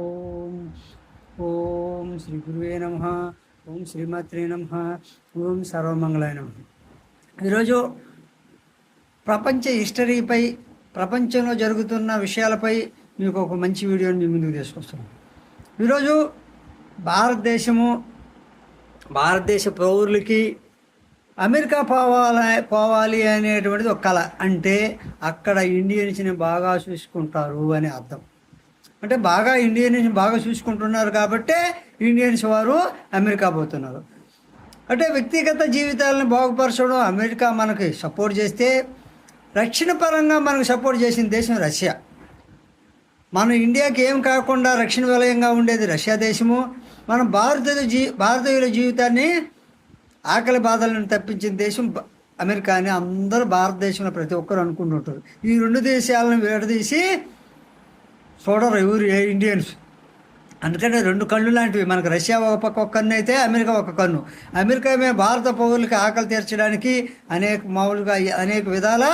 ఓం ఓం శ్రీ గురువే నమ. ఓం శ్రీమాత్రే నమ. ఓం సర్వమంగళాయ నమ. ఈరోజు ప్రపంచ హిస్టరీపై ప్రపంచంలో జరుగుతున్న విషయాలపై మీకు ఒక మంచి వీడియోని మీ ముందుకు తీసుకొస్తున్నాం. ఈరోజు భారతదేశము భారతదేశ పౌరులకి అమెరికా పోవాలి పోవాలి అనేటువంటిది ఒక కళ. అంటే అక్కడ ఇండియన్స్ని బాగా చూసుకుంటారు అని అర్థం. అంటే బాగా ఇండియన్స్ బాగా చూసుకుంటున్నారు కాబట్టే ఇండియన్స్ వారు అమెరికా పోతున్నారు. అంటే వ్యక్తిగత జీవితాలను బాగుపరచడం అమెరికా మనకి సపోర్ట్ చేస్తే రక్షణ పరంగా మనకు సపోర్ట్ చేసిన దేశం రష్యా. మన ఇండియాకి ఏం కాకుండా రక్షణ వలయంగా ఉండేది రష్యా దేశము. మన భారతీయ జీ భారతీయుల జీవితాన్ని ఆకలి బాధలను తప్పించిన దేశం అమెరికా అని అందరూ భారతదేశంలో ప్రతి ఒక్కరు అనుకుంటుంటారు. ఈ రెండు దేశాలను విడదీసి చూడరు ఎవరు ఏ ఇండియన్స్ అందుకనే రెండు కళ్ళు లాంటివి. మనకు రష్యా ఒక పక్క ఒక కన్ను అయితే అమెరికా ఒక కన్ను. అమెరికా మేము భారత పౌరులకి ఆకలి తీర్చడానికి అనేక మామూలుగా అనేక విధాల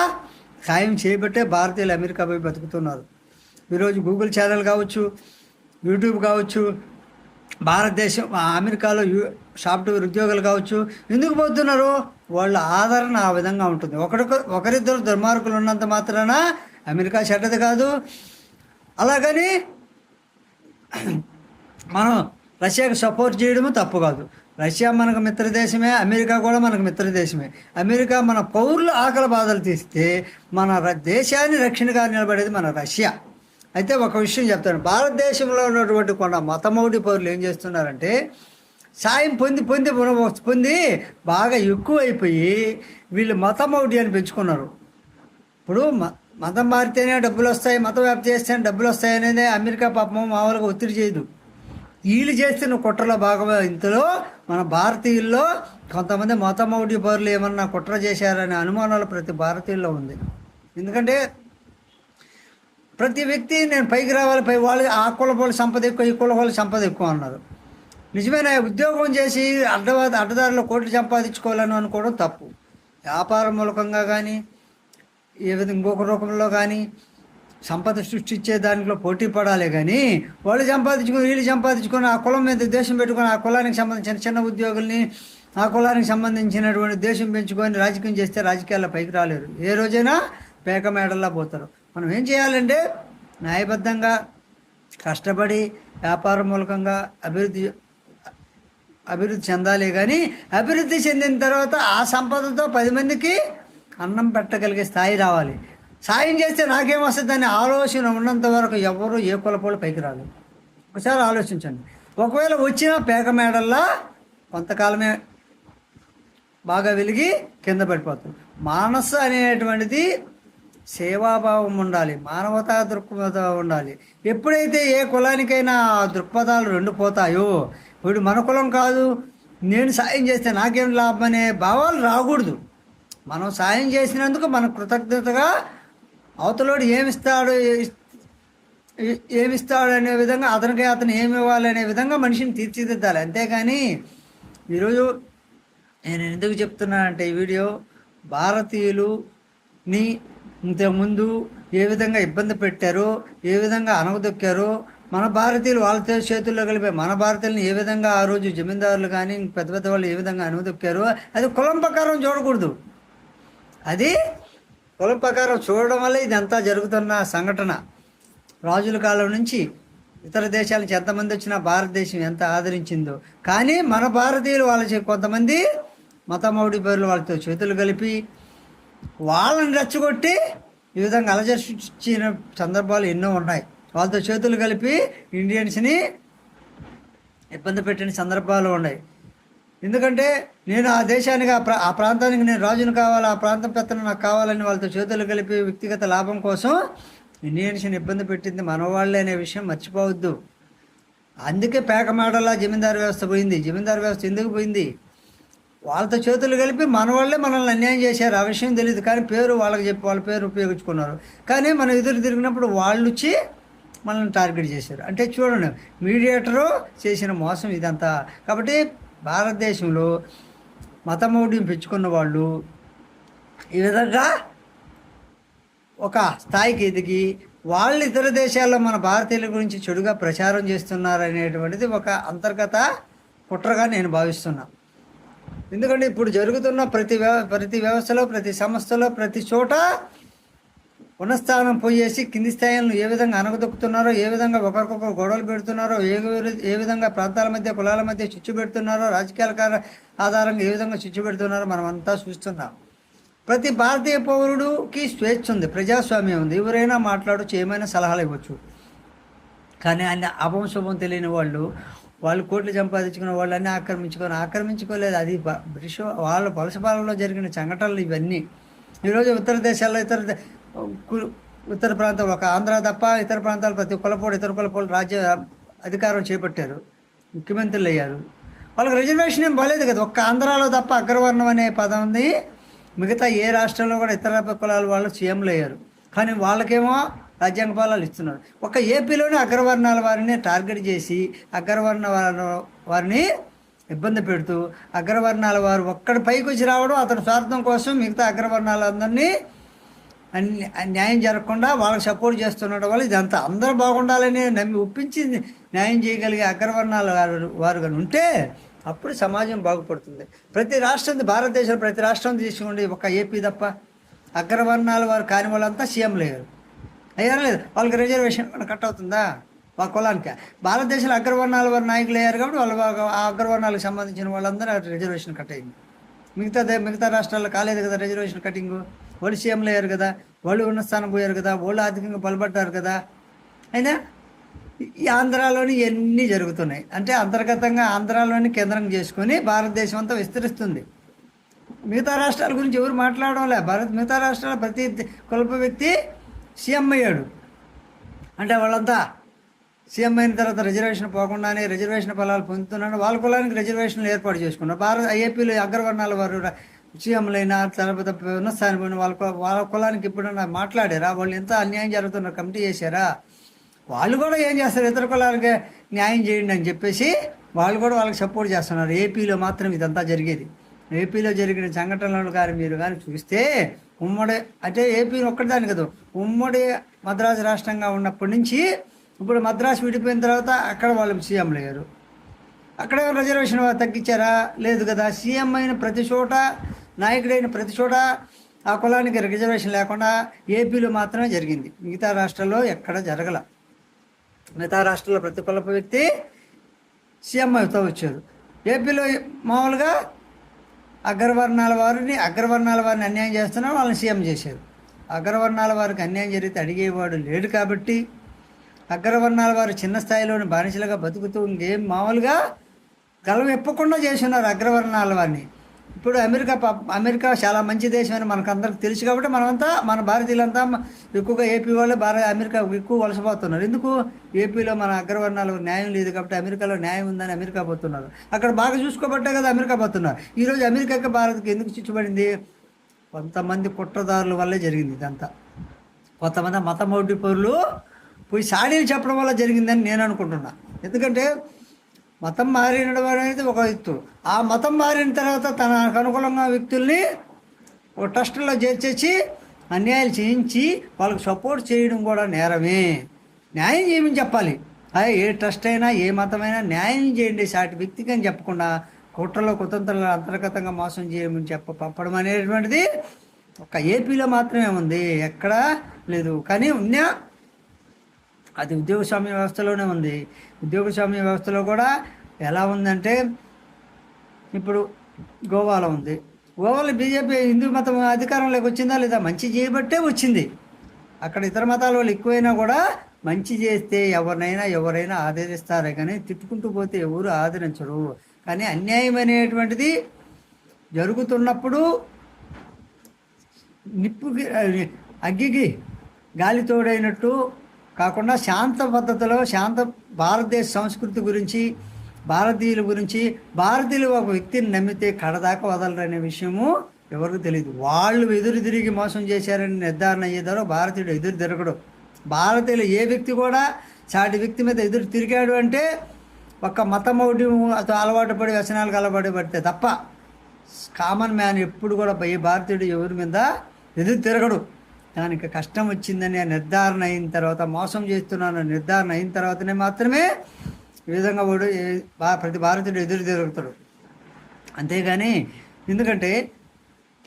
సాయం చేయబట్టే భారతీయులు అమెరికా పోయి బతుకుతున్నారు. ఈరోజు గూగుల్ ఛానల్ కావచ్చు యూట్యూబ్ కావచ్చు భారతదేశం అమెరికాలో యూ సాఫ్ట్వేర్ ఉద్యోగాలు కావచ్చు ఎందుకు పోతున్నారు? వాళ్ళ ఆదరణ ఆ విధంగా ఉంటుంది. ఒకరికొ ఒకరిద్దరు దుర్మార్గులు ఉన్నంత మాత్రాన అమెరికా చెడ్డది కాదు. అలాగని మనం రష్యాకు సపోర్ట్ చేయడము తప్పు కాదు. రష్యా మనకు మిత్రదేశమే అమెరికా కూడా మనకు మిత్రదేశమే. అమెరికా మన పౌరుల ఆకలి బాధలు తీస్తే మన దేశాన్ని రక్షణగా నిలబడేది మన రష్యా. అయితే ఒక విషయం చెప్తాను. భారతదేశంలో ఉన్నటువంటి కొంత మతమౌడి పౌరులు ఏం చేస్తున్నారంటే సాయం పొంది పొంది పొంది- బాగా ఎక్కువైపోయి వీళ్ళు మతమౌఢ్యాన్ని పెంచుకున్నారు. ఇప్పుడు మ- మతం మారితేనే డబ్బులు వస్తాయి మతం వ్యాప్తి చేస్తేనే డబ్బులు వస్తాయి అనేది అమెరికా పాపం మామూలుగా ఒత్తిడి చేయదు. వీళ్ళు చేస్తున్న కుట్రలో భాగమే ఇంతలో మన భారతీయుల్లో కొంతమంది మతమౌడి పౌరులు ఏమన్నా కుట్ర చేశారనే అనుమానాలు ప్రతి భారతీయుల్లో ఉంది. ఎందుకంటే ప్రతి వ్యక్తి నేను పైకి రావాలి పై వాళ్ళు ఆ కుల సంపద ఎక్కువ ఈ కుల సంపద ఎక్కువ అన్నారు. నిజమైన? ఉద్యోగం చేసి అడ్డవా అడ్డదారిలో కోట్లు సంపాదించుకోవాలని అనుకోవడం తప్పు. వ్యాపార మూలకంగా కానీ ఏ విధంగా ఇంకొక రూపంలో కానీ సంపద సృష్టించే దాంట్లో పోటీ పడాలి కానీ వాళ్ళు సంపాదించుకొని వీళ్ళు సంపాదించుకొని ఆ కులం మీద దేశం పెట్టుకొని ఆ కులానికి సంబంధించిన చిన్న ఉద్యోగుల్ని ఆ కులానికి సంబంధించినటువంటి దేశం పెంచుకొని రాజకీయం చేస్తే రాజకీయాల్లో పైకి రాలేరు. ఏ రోజైనా పేక మేడల్లా పోతారు. మనం ఏం చేయాలంటే న్యాయబద్ధంగా కష్టపడి వ్యాపార మూలకంగా అభివృద్ధి అభివృద్ధి చెందాలి కానీ అభివృద్ధి చెందిన తర్వాత ఆ సంపదతో పది మందికి అన్నం పెట్టగలిగే స్థాయి రావాలి. సాయం చేస్తే నాకేం అనే ఆలోచన ఉన్నంత వరకు ఎవరు ఏ కులపోలు పైకి రాదు. ఒకసారి ఆలోచించండి. ఒకవేళ వచ్చిన పేక మేడల్లా కొంతకాలమే బాగా వెలిగి కింద పడిపోతుంది మానస అనేటువంటిది సేవాభావం ఉండాలి మానవతా దృక్పథం ఉండాలి. ఎప్పుడైతే ఏ కులానికైనా దృక్పథాలు రెండు పోతాయో ఇప్పుడు మన కులం కాదు నేను సాయం చేస్తే నాకేం లాభం అనే భావాలు రాకూడదు. మనం సాయం చేసినందుకు మన కృతజ్ఞతగా అవతలోడు ఏమిస్తాడు ఏమిస్తాడు అనే విధంగా అతనికి అతను ఏమి ఇవ్వాలి అనే విధంగా మనిషిని తీర్చిదిద్దాలి. అంతేగాని ఈరోజు నేను ఎందుకు చెప్తున్నానంటే ఈ వీడియో భారతీయులుని ఇంతకుముందు ఏ విధంగా ఇబ్బంది పెట్టారో ఏ విధంగా అనగదొక్కారో మన భారతీయులు వాళ్ళతో చేతుల్లో కలిపే మన భారతీయులను ఏ విధంగా ఆ రోజు జమీందారులు కానీ పెద్ద పెద్ద వాళ్ళు ఏ విధంగా అనుదొక్కారో అది కులం ప్రకారం చూడకూడదు. అది కులం ప్రకారం చూడడం వల్ల ఇదంతా జరుగుతున్న సంఘటన. రాజుల కాలం నుంచి ఇతర దేశాల నుంచి ఎంతమంది వచ్చినా భారతదేశం ఎంత ఆదరించిందో. కానీ మన భారతీయులు వాళ్ళ కొంతమంది మతమౌడి పేర్లు వాళ్ళతో చేతులు కలిపి వాళ్ళని రెచ్చగొట్టి ఈ విధంగా అలజర్చిన సందర్భాలు ఎన్నో ఉన్నాయి. వాళ్ళతో చేతులు కలిపి ఇండియన్స్ని ఇబ్బంది పెట్టిన సందర్భాలు ఉన్నాయి. ఎందుకంటే నేను ఆ దేశానికి ఆ ప్రాంతానికి నేను రాజును కావాలి ఆ ప్రాంతం పెత్తనం నాకు కావాలని వాళ్ళతో చేతులు కలిపి వ్యక్తిగత లాభం కోసం ఇండియన్స్ని ఇబ్బంది పెట్టింది మన వాళ్ళే అనే విషయం మర్చిపోవద్దు. అందుకే పేక మాటలా జమీందారు వ్యవస్థ పోయింది. జమీందారు వ్యవస్థ ఎందుకు పోయింది? వాళ్ళతో చేతులు కలిపి మన వాళ్ళే మనల్ని అన్యాయం చేశారు. ఆ విషయం తెలియదు. కానీ పేరు వాళ్ళకి చెప్పి వాళ్ళ పేరు ఉపయోగించుకున్నారు. కానీ మనం ఎదురు తిరిగినప్పుడు వాళ్ళు వచ్చి మనల్ని టార్గెట్ చేశారు. అంటే చూడండి మీడియేటరు చేసిన మోసం ఇదంతా. కాబట్టి భారతదేశంలో మతమౌఢ్యం పెంచుకున్న వాళ్ళు ఈ విధంగా ఒక స్థాయికి ఎదిగి వాళ్ళు ఇతర దేశాల్లో మన భారతీయుల గురించి చెడుగా ప్రచారం చేస్తున్నారు అనేటువంటిది ఒక అంతర్గత కుట్రగా నేను భావిస్తున్నా. ఎందుకంటే ఇప్పుడు జరుగుతున్న ప్రతి వ్యవ ప్రతి వ్యవస్థలో ప్రతి సంస్థలో ప్రతి చోట ఉన్నస్థానం పోయేసి కింది స్థాయిలను ఏ విధంగా అనగదొక్కుతున్నారో ఏ విధంగా ఒకరికొకరు గొడవలు పెడుతున్నారో ఏ ఏ విధంగా ప్రాంతాల మధ్య కులాల మధ్య చిచ్చు పెడుతున్నారో రాజకీయాల ఆధారంగా ఏ విధంగా చిచ్చు పెడుతున్నారో మనం అంతా చూస్తున్నాం. ప్రతి భారతీయ పౌరుడికి స్వేచ్ఛ ఉంది ప్రజాస్వామ్యం ఉంది. ఎవరైనా మాట్లాడచ్చు ఏమైనా సలహాలు ఇవ్వచ్చు. కానీ అన్ని అపంశుభం తెలియని వాళ్ళు వాళ్ళు కోట్లు సంపాదించుకున్న వాళ్ళన్నీ ఆక్రమించుకొని ఆక్రమించుకోలేదు. అది బ్రిటిష్ వాళ్ళ వలసపాలనలో జరిగిన సంఘటనలు ఇవన్నీ. ఈరోజు ఉత్తర దేశాల్లో ఇతర ఉత్తర ప్రాంతం ఒక ఆంధ్ర తప్ప ఇతర ప్రాంతాలు ప్రతి కులపోడు ఇతర కులపోడు రాజ్య అధికారం చేపట్టారు. ముఖ్యమంత్రులు అయ్యారు. వాళ్ళకి రిజర్వేషన్ ఏం బాలేదు కదా. ఒక్క ఆంధ్రాలో తప్ప అగ్రవర్ణం అనే పదం ఉంది. మిగతా ఏ రాష్ట్రంలో కూడా ఇతర కులాల వాళ్ళు సీఎంలు అయ్యారు. కానీ వాళ్ళకేమో రాజ్యాంగ పాలనలు ఇస్తున్నారు. ఒక ఏపీలోనే అగ్రవర్ణాల వారిని టార్గెట్ చేసి అగ్రవర్ణ వారిని ఇబ్బంది పెడుతూ అగ్రవర్ణాల వారు ఒక్కడి పైకి వచ్చి రావడం అతని స్వార్థం కోసం మిగతా అగ్రవర్ణాలందరినీ న్యాయం జరగకుండా వాళ్ళకి సపోర్ట్ చేస్తుండడం వల్ల ఇదంతా అందరూ బాగుండాలని నమ్మి ఒప్పించి న్యాయం చేయగలిగే అగ్రవర్ణాల వారు వారు కానీ ఉంటే అప్పుడు సమాజం బాగుపడుతుంది. ప్రతి రాష్ట్రం భారతదేశంలో ప్రతి రాష్ట్రం తీసుకుంటే ఒక ఏపీ తప్ప అగ్రవర్ణాల వారు కాని వాళ్ళంతా సీఎంలు అయ్యారు. అయ్యారా లేదు? వాళ్ళకి రిజర్వేషన్ కట్ అవుతుందా? మా కులానికి? భారతదేశంలో అగ్రవర్ణాల వారి నాయకులు అయ్యారు కాబట్టి వాళ్ళు ఆ అగ్రవర్ణాలకు సంబంధించిన వాళ్ళందరూ రిజర్వేషన్ కట్ అయింది. మిగతా మిగతా రాష్ట్రాల్లో కాలేదు కదా రిజర్వేషన్ కటింగు వాళ్ళు సీఎంలు అయ్యారు కదా వాళ్ళు ఉన్న స్థానం పోయారు కదా వాళ్ళు ఆర్థికంగా బలపడ్డారు కదా. అయినా ఈ ఆంధ్రాలోని ఇవన్నీ జరుగుతున్నాయి? అంటే అంతర్గతంగా ఆంధ్రాలోని కేంద్రం చేసుకొని భారతదేశం అంతా విస్తరిస్తుంది. మిగతా రాష్ట్రాల గురించి ఎవరు మాట్లాడడంలే భారత్ మిగతా రాష్ట్రాల ప్రతి కులప వ్యక్తి సీఎం అయ్యాడు. అంటే వాళ్ళంతా సీఎం అయిన తర్వాత రిజర్వేషన్ పోకుండానే రిజర్వేషన్ ఫలాలు పొందుతున్నాడు వాళ్ళ కులానికి రిజర్వేషన్లు ఏర్పాటు చేసుకున్నారు. భారత ఏపీలో అగ్రవర్ణాల వారు సీఎంలైనా తర్వాత ఉన్న స్థానం పోయిన వాళ్ళ వాళ్ళ కులానికి ఎప్పుడన్నా మాట్లాడారా? వాళ్ళు ఎంత అన్యాయం జరుగుతున్న కమిటీ చేశారా? వాళ్ళు కూడా ఏం చేస్తారు? ఇతర కులాలకి న్యాయం చేయండి అని చెప్పేసి వాళ్ళు కూడా వాళ్ళకి సపోర్ట్ చేస్తున్నారు. ఏపీలో మాత్రం ఇదంతా జరిగేది. ఏపీలో జరిగిన సంఘటనలను కానీ మీరు కానీ చూస్తే ఉమ్మడి అంటే ఏపీ ఒక్కటిదాని కదా ఉమ్మడి మద్రాసు రాష్ట్రంగా ఉన్నప్పటి నుంచి ఇప్పుడు మద్రాసు విడిపోయిన తర్వాత అక్కడ వాళ్ళు సీఎంలు అయ్యారు. అక్కడ రిజర్వేషన్ తగ్గించారా? లేదు కదా. సీఎం అయిన ప్రతి చోట నాయకుడైన ప్రతి చోట ఆ కులానికి రిజర్వేషన్ లేకుండా ఏపీలో మాత్రమే జరిగింది. మిగతా రాష్ట్రాల్లో ఎక్కడ జరగల. మిగతా రాష్ట్రాల్లో ప్రతి కులప వ్యక్తి సీఎం అవుతూ వచ్చారు ఏపీలో మామూలుగా అగ్రవర్ణాల వారిని అగ్రవర్ణాల వారిని అన్యాయం చేస్తున్నా వాళ్ళని సీఎం చేశారు. అగ్రవర్ణాల వారికి అన్యాయం జరిగితే అడిగేవాడు లేడు కాబట్టి అగ్రవర్ణాల వారు చిన్న స్థాయిలోని బానిసలుగా బతుకుతూ ఇంకేం మామూలుగా గలం ఎప్పకుండా చేస్తున్నారు అగ్రవర్ణాల వారిని. ఇప్పుడు అమెరికా ప- అమెరికా చాలా మంచి దేశం అని మనకు అందరికి తెలుసు కాబట్టి మనమంతా మన భారతీయులంతా ఎక్కువగా ఏపీ వాళ్ళు భారత అమెరికా ఎక్కువ వలసపోతున్నారు. ఎందుకు? ఏపీలో మన అగ్రవర్ణాలు న్యాయం లేదు కాబట్టి అమెరికాలో న్యాయం ఉందని అమెరికా పోతున్నారు. అక్కడ బాగా చూసుకోబట్టే కదా అమెరికా పోతున్నారు. ఈరోజు అమెరికాకి భారత్కి ఎందుకు చిచ్చుబడింది? కొంతమంది కుట్రదారుల వల్లే జరిగింది ఇదంతా. కొంతమంది మత పౌరులు పోయి సాడీలు చెప్పడం వల్ల జరిగిందని నేను అనుకుంటున్నా. ఎందుకంటే మతం మారినడం అనేది ఒక ఎత్తు. ఆ మతం మారిన తర్వాత తనకు అనుకూలంగా వ్యక్తుల్ని ఒక ట్రస్టులో చేర్చేసి అన్యాయాలు చేయించి వాళ్ళకి సపోర్ట్ చేయడం కూడా నేరమే. న్యాయం చేయమని చెప్పాలి? అయ్యా ఏ ట్రస్ట్ అయినా ఏ మతమైనా న్యాయం చేయండి సాటి వ్యక్తికి అని చెప్పకుండా కుట్రలో కుతంత్రాలు అంతర్గతంగా మోసం చేయమని చెప్ప పంపడం అనేటువంటిది ఒక ఏపీలో మాత్రమే ఉంది. ఎక్కడా లేదు. కానీ ఉన్నా అది ఉద్యోగస్వామ్య వ్యవస్థలోనే ఉంది. ఉద్యోగస్వామ్య వ్యవస్థలో కూడా ఎలా ఉందంటే ఇప్పుడు గోవాలో ఉంది. గోవాలో బీజేపీ హిందూ మతం అధికారంలోకి వచ్చిందా లేదా మంచి చేయబట్టే వచ్చింది. అక్కడ ఇతర మతాల వాళ్ళు ఎక్కువైనా కూడా మంచి చేస్తే ఎవరినైనా ఎవరైనా ఆదరిస్తారే కానీ తిట్టుకుంటూ పోతే ఎవరు ఆదరించరు. కానీ అన్యాయం అనేటువంటిది జరుగుతున్నప్పుడు నిప్పుకి అగ్గికి గాలి తోడైనట్టు కాకుండా శాంత పద్ధతిలో శాంత భారతదేశ సంస్కృతి గురించి భారతీయుల గురించి భారతీయులు ఒక వ్యక్తిని నమ్మితే కడదాకా వదలరనే విషయము ఎవరికి తెలియదు వాళ్ళు ఎదురు తిరిగి మోసం చేశారని నిర్ధారణ అయ్యేదారో భారతీయుడు ఎదురు తిరగడు. భారతీయులు ఏ వ్యక్తి కూడా సాటి వ్యక్తి మీద ఎదురు తిరిగాడు అంటే ఒక మతం ఒకటి అలవాటు పడి వ్యసనాలకు అలవాటు పడితే తప్ప కామన్ మ్యాన్ ఎప్పుడు కూడా ఏ భారతీయుడు ఎవరి మీద ఎదురు తిరగడు. దానికి కష్టం వచ్చిందని నిర్ధారణ అయిన తర్వాత మోసం చేస్తున్నాను నిర్ధారణ అయిన తర్వాతనే మాత్రమే ఈ విధంగా వాడు భా- ప్రతి భారతీయుడు ఎదురు తిరుగుతాడు. అంతేగాని ఎందుకంటే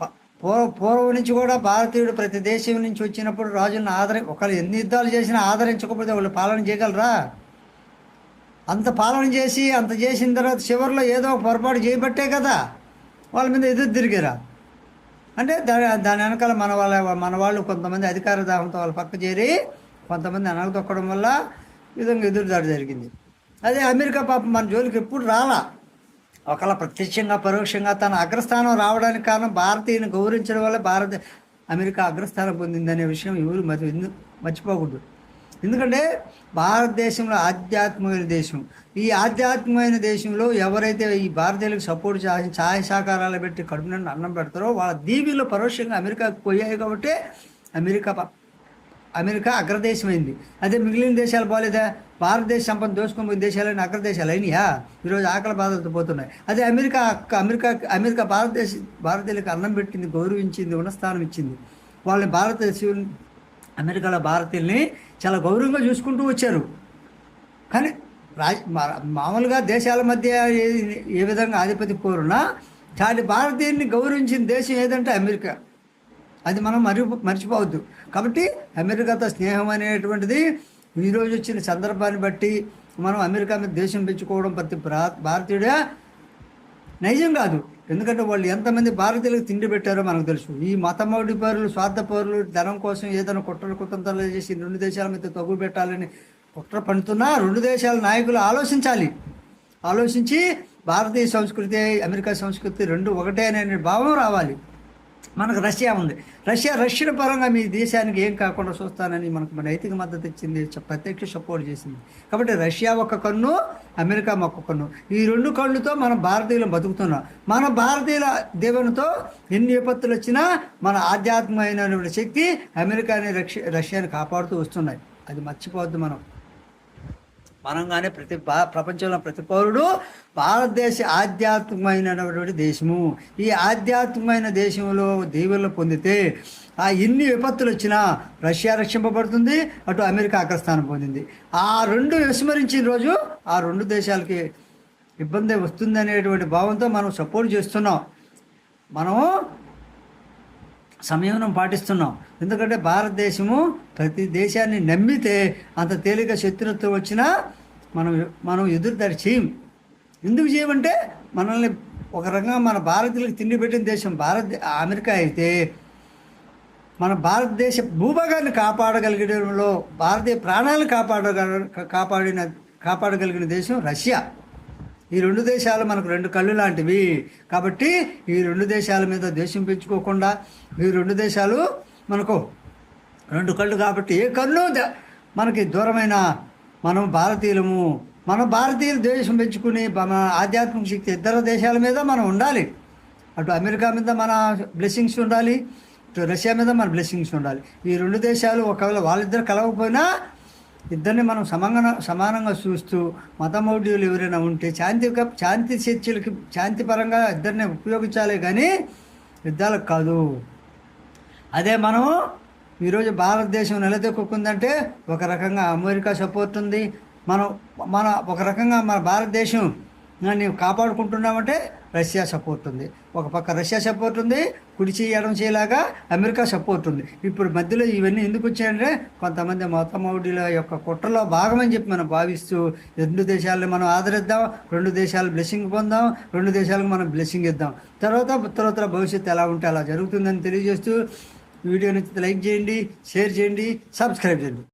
ప- పూర్వ పూర్వం నుంచి కూడా భారతీయుడు ప్రతి దేశం నుంచి వచ్చినప్పుడు రాజులను ఆదరి ఒకళ్ళు ఎన్ని యుద్ధాలు చేసినా ఆదరించకపోతే వాళ్ళు పాలన చేయగలరా? అంత పాలన చేసి అంత చేసిన తర్వాత చివరిలో ఏదో ఒక పొరపాటు చేయబట్టే కదా వాళ్ళ మీద ఎదురు తిరిగారా? అంటే దాని దాని వెనకాల మన వాళ్ళ మన వాళ్ళు కొంతమంది అధికార దాహంతో వాళ్ళ పక్క చేరి కొంతమంది అనగదొక్కడం వల్ల విధంగా ఎదురుదాడి జరిగింది. అదే అమెరికా పాపం మన జోలికి ఎప్పుడు రాలా. ఒకలా ప్రత్యక్షంగా పరోక్షంగా తన అగ్రస్థానం రావడానికి కారణం భారతీయుని గౌరవించడం వల్ల భారత అమెరికా అగ్రస్థానం పొందిందనే విషయం ఎవరు మరి మర్చిపోకూడదు. ఎందుకంటే భారతదేశంలో ఆధ్యాత్మికమైన దేశం. ఈ ఆధ్యాత్మికమైన దేశంలో ఎవరైతే ఈ భారతీయులకు సపోర్ట్ చేసి ఛాయ సహకారాలు పెట్టి కడుపు అన్నం పెడతారో వాళ్ళ దీవీలో పరోక్షంగా అమెరికాకు పోయాయి కాబట్టి అమెరికా ప- అమెరికా అగ్రదేశమైంది. అదే మిగిలిన దేశాలు పోలేదా భారతదేశ సంపద దోచుకుని పోయిన దేశాలైన అగ్రదేశాలు అయినాయా? ఈరోజు ఆకలి బాధలతో పోతున్నాయి. అదే అమెరికా అమెరికా అమెరికా భారతదేశ భారతీయులకు అన్నం పెట్టింది గౌరవించింది ఉన్నస్థానం ఇచ్చింది. వాళ్ళని భారతదేశం అమెరికాలో భారతీయుల్ని చాలా గౌరవంగా చూసుకుంటూ వచ్చారు. కానీ రాజ మా- మామూలుగా దేశాల మధ్య ఏ- ఏ విధంగా ఆధిపత్య పోరున్నా చాటి భారతీయుల్ని గౌరవించిన దేశం ఏదంటే అమెరికా. అది మనం మరి మర్చిపోవద్దు. కాబట్టి అమెరికాతో స్నేహం అనేటువంటిది ఈరోజు వచ్చిన సందర్భాన్ని బట్టి మనం అమెరికా మీద దేశం పెంచుకోవడం ప్రతి భారతీయుడే నైజం కాదు. ఎందుకంటే వాళ్ళు ఎంతమంది భారతీయులకు తిండి పెట్టారో మనకు తెలుసు. ఈ మతమౌడి పౌరులు స్వార్థ పౌరులు ధనం కోసం ఏదైనా కుట్రలు కుతంత్రాలు చేసి రెండు దేశాల మీద తగ్గు పెట్టాలని కుట్ర పడుతున్నా రెండు దేశాల నాయకులు ఆలోచించాలి. ఆలోచించి భారతీయ సంస్కృతి అమెరికా సంస్కృతి రెండు ఒకటే అనే భావం రావాలి. మనకు రష్యా ఉంది. రష్యా రష్యన్ పరంగా మీ దేశానికి ఏం కాకుండా చూస్తానని మనకు మన నైతిక మద్దతు ఇచ్చింది ప్రత్యక్ష సపోర్ట్ చేసింది. కాబట్టి రష్యా ఒక కన్ను అమెరికా ఒక కన్ను. ఈ రెండు కళ్ళుతో మనం భారతీయులు బతుకుతున్నాం. మన భారతీయుల దేవునితో ఎన్ని విపత్తులు వచ్చినా మన ఆధ్యాత్మికమైనటువంటి శక్తి అమెరికాని రష్యాని కాపాడుతూ వస్తున్నాయి. అది మర్చిపోవద్దు మనం. మనంగానే ప్రతి ప్రపంచంలో ప్రతి పౌరుడు భారతదేశ ఆధ్యాత్మికమైనటువంటి దేశము. ఈ ఆధ్యాత్మికమైన దేశంలో దీవులు పొందితే ఆ ఎన్ని విపత్తులు వచ్చినా రష్యా రక్షింపబడుతుంది అటు అమెరికా అగ్రస్థానం పొందింది. ఆ రెండు విస్మరించిన రోజు ఆ రెండు దేశాలకి ఇబ్బంది వస్తుంది అనేటువంటి భావంతో మనం సపోర్ట్ చేస్తున్నాం. మనము సంయమనం పాటిస్తున్నాం. ఎందుకంటే భారతదేశము ప్రతి దేశాన్ని నమ్మితే అంత తేలిక శత్రుత్వం వచ్చినా మనం మనం ఎదురుదారి చేయం ఎందుకు చేయమంటే మనల్ని ఒక రకంగా మన భారతీయులకు తిండి పెట్టిన దేశం భారత అమెరికా అయితే మన భారతదేశ భూభాగాన్ని కాపాడగలిగడంలో భారతీయ ప్రాణాలను కాపాడగల కాపాడిన కాపాడగలిగిన దేశం రష్యా. ఈ రెండు దేశాలు మనకు రెండు కళ్ళు లాంటివి. కాబట్టి ఈ రెండు దేశాల మీద దేశం పెంచుకోకుండా ఈ రెండు దేశాలు మనకు రెండు కళ్ళు కాబట్టి ఏ కళ్ళు మనకి దూరమైన మనం భారతీయులము మనం భారతీయులు దేశం పెంచుకుని మన ఆధ్యాత్మిక శక్తి ఇతర దేశాల మీద మనం ఉండాలి. అటు అమెరికా మీద మన బ్లెస్సింగ్స్ ఉండాలి రష్యా మీద మన బ్లెస్సింగ్స్ ఉండాలి. ఈ రెండు దేశాలు ఒకవేళ వాళ్ళిద్దరు కలవకపోయినా ఇద్దరిని మనం సమాన సమానంగా చూస్తూ మతమౌఢ్యులు ఎవరైనా ఉంటే శాంతి శాంతి చర్చలకి శాంతి పరంగా ఇద్దరిని ఉపయోగించాలి కానీ యుద్ధాలకు కాదు. అదే మనం ఈరోజు భారతదేశం నిలదొక్కుందంటే ఒక రకంగా అమెరికా సపోర్ట్ ఉంది. మనం మన ఒక రకంగా మన భారతదేశం నీవు కాపాడుకుంటున్నామంటే రష్యా సపోర్ట్ ఉంది. ఒక పక్క రష్యా సపోర్ట్ ఉంది కుడి ఎడం చేయలాగా అమెరికా సపోర్ట్ ఉంది. ఇప్పుడు మధ్యలో ఇవన్నీ ఎందుకు వచ్చాయంటే కొంతమంది మతమౌడిల యొక్క కుట్రలో భాగమని చెప్పి మనం భావిస్తూ రెండు దేశాలను మనం ఆదరిద్దాం రెండు దేశాలు బ్లెస్సింగ్ పొందాం రెండు దేశాలకు మనం బ్లెస్సింగ్ ఇద్దాం. తర్వాత ఉత్తరోత్తర భవిష్యత్తు ఎలా ఉంటే అలా జరుగుతుందని తెలియజేస్తూ వీడియో నచ్చితే లైక్ చేయండి షేర్ చేయండి సబ్స్క్రైబ్ చేయండి.